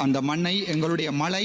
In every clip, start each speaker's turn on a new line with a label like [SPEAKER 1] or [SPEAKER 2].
[SPEAKER 1] அந்த மண்ணை எங்களுடைய மலை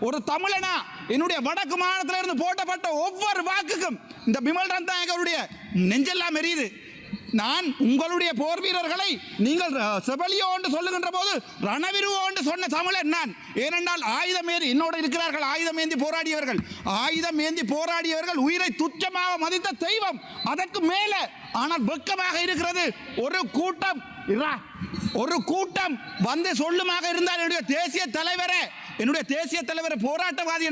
[SPEAKER 1] ஒரு தமிழனா என்னுடைய வடக்கு மாநிலத்திலிருந்து போட்டப்பட்ட ஒவ்வொரு வாக்குக்கும் இந்த பிமல் ரந்தாயகருடைய நெஞ்செல்லாம் எரியுது. நான் உங்களுடைய போர் வீரர்களை நீங்கள் செபலியோ என்று சொல்லுகின்ற போது ரணவிருவோ என்று சொன்ன தமிழன் நான். ஏனென்றால் ஆயுதம் ஏந்தி என்னோடு இருக்கிறார்கள் ஆயுதம் ஏந்தி போராடியவர்கள். ஆயுதம் ஏந்தி போராடியவர்கள் உயிரை துச்சமாக மதித்த தெய்வம் அதற்கு மேலே. ஆனால் வெக்கமாக இருக்கிறது. ஒரு கூட்டம் ஒரு கூட்டம் வந்து சொல்லுமாக இருந்தால் என்னுடைய தேசிய தலைவரே என்னுடைய தேசிய தலைவர் போராட்டவாதி என்று